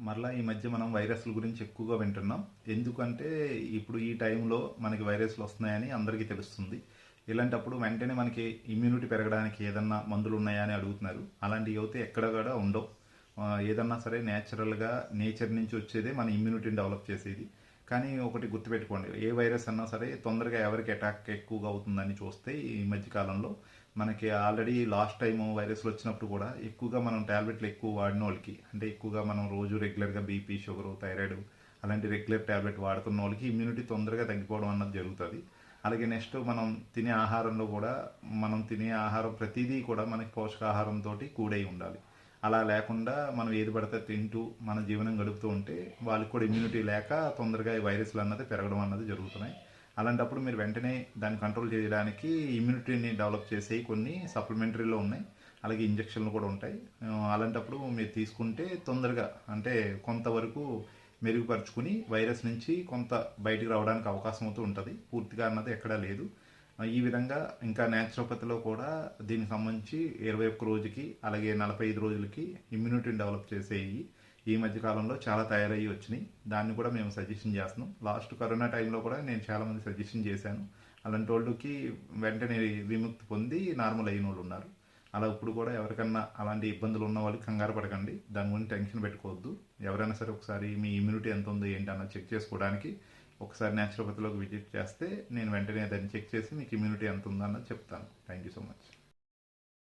మరలా ఈ మధ్య మనం వైరస్ల గురించి ఎక్కువగా వింటున్నాం. ఎందుకంటే ఇప్పుడు ఈ టైంలో మనకి వైరస్లు వస్తున్నాయని అందరికీ తెలుస్తుంది. ఇలాంటప్పుడు వెంటనే మనకి ఇమ్యూనిటీ పెరగడానికి ఏదన్నా మందులు ఉన్నాయా అని అడుగుతున్నారు. అలాంటివి అయితే ఎక్కడ కూడా ఉండవు. ఏదన్నా సరే న్యాచురల్గా నేచర్ నుంచి వచ్చేదే మన ఇమ్యూనిటీని డెవలప్ చేసేది. కానీ ఒకటి గుర్తుపెట్టుకోండి. ఏ వైరస్ అన్నా సరే తొందరగా ఎవరికి అటాక్ ఎక్కువగా అవుతుందని చూస్తే ఈ మధ్య కాలంలో మనకి ఆల్రెడీ లాస్ట్ టైం వైరస్లు వచ్చినప్పుడు కూడా ఎక్కువగా మనం టాబ్లెట్లు ఎక్కువ వాడిన వాళ్ళకి అంటే ఎక్కువగా మనం రోజు రెగ్యులర్గా బీపీ షుగర్ థైరాయిడ్ అలాంటి రెగ్యులర్ ట్యాబ్లెట్ వాడుతున్న వాళ్ళకి ఇమ్యూనిటీ తొందరగా తగ్గిపోవడం అన్నది జరుగుతుంది. అలాగే నెక్స్ట్ మనం తినే ఆహారంలో కూడా మనం తినే ఆహారం ప్రతిదీ కూడా మనకి పోషకాహారంతో కూడై ఉండాలి. అలా లేకుండా మనం ఏది పడితే తింటూ మన జీవనం గడుపుతూ ఉంటే వాళ్ళకి కూడా ఇమ్యూనిటీ లేక తొందరగా ఈ వైరస్లు అన్నది పెరగడం అన్నది జరుగుతున్నాయి. అలాంటప్పుడు మీరు వెంటనే దాన్ని కంట్రోల్ చేయడానికి ఇమ్యూనిటీని డెవలప్ చేసే కొన్ని సప్లిమెంటరీలో ఉన్నాయి. అలాగే ఇంజక్షన్లు కూడా ఉంటాయి. అలాంటప్పుడు మీరు తీసుకుంటే తొందరగా అంటే కొంతవరకు మెరుగుపరుచుకుని వైరస్ నుంచి కొంత బయటికి రావడానికి అవకాశం అవుతూ ఉంటుంది. పూర్తిగా అన్నది ఎక్కడా లేదు. ఈ విధంగా ఇంకా న్యాచురోపతిలో కూడా దీనికి సంబంధించి ఇరవై ఒక్క రోజుకి అలాగే నలభై ఐదు రోజులకి ఇమ్యూనిటీని డెవలప్ చేసేవి ఈ మధ్య కాలంలో చాలా తయారయ్యి వచ్చినాయి. దాన్ని కూడా మేము సజెషన్ చేస్తున్నాం. లాస్ట్ కరోనా టైంలో కూడా నేను చాలా మంది సజెషన్ చేశాను. అలాంటి వాళ్ళకి వెంటనే విముక్తి పొంది నార్మల్ అయిన వాళ్ళు ఉన్నారు. అలా ఇప్పుడు కూడా ఎవరికన్నా అలాంటి ఇబ్బందులు ఉన్న వాళ్ళకి కంగారు పడకండి. దాని గురించి టెన్షన్ పెట్టుకోవద్దు. ఎవరైనా సరే ఒకసారి మీ ఇమ్యూనిటీ ఎంత ఉందో ఏంటి అన్నది చెక్ చేసుకోవడానికి ఒకసారి న్యాచురోపతిలోకి విజిట్ చేస్తే నేను వెంటనే దాన్ని చెక్ చేసి మీకు ఇమ్యూనిటీ ఎంత ఉందో అన్నది చెప్తాను. Thank you so much